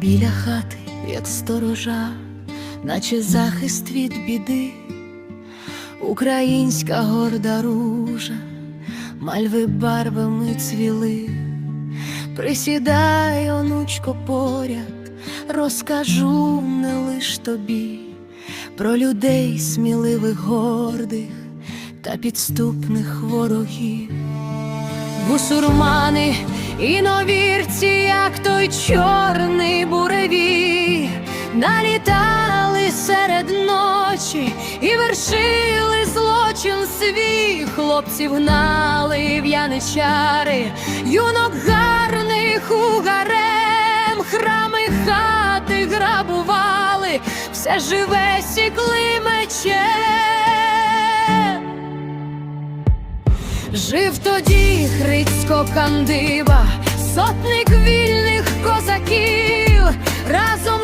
біля хати, як сторожа, наче захист від біди, українська горда ружа, мальви барвами цвіли, присідай, онучко, поряд, розкажу не лиш тобі про людей сміливих, гордих та підступних ворогів. Бусурмани і новірці, як той чорний буревій, налітали серед ночі і вершили злочин свій. Хлопців гнали в яничари, юнок гарних у гарем, храми хати грабували, все живе сікли мечем. Жив тоді Хрицько кандиба, сотник вільних козаків, разом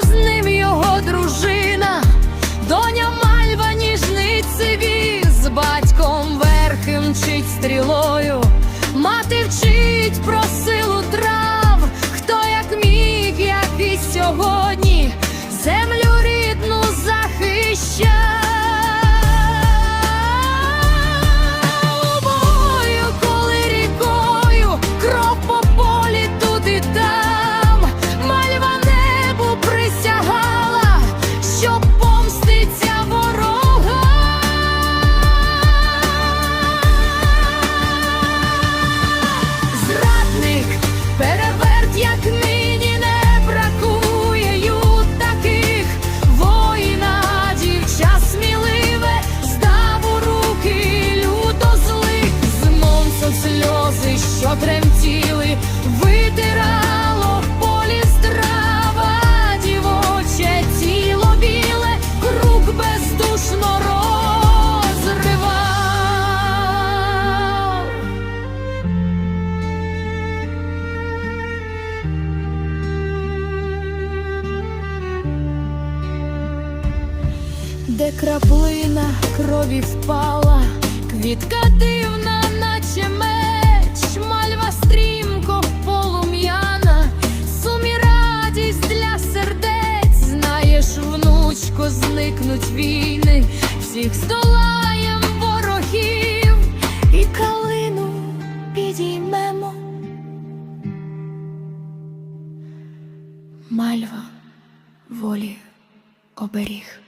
тремтіли, витирало в полі страва, дівоче тіло біле, круг бездушно розривав. де краплина крові впала, квітка дивна, наче зникнуть війни, всіх здолаєм ворогів і калину підіймемо. Мальва волі оберіг.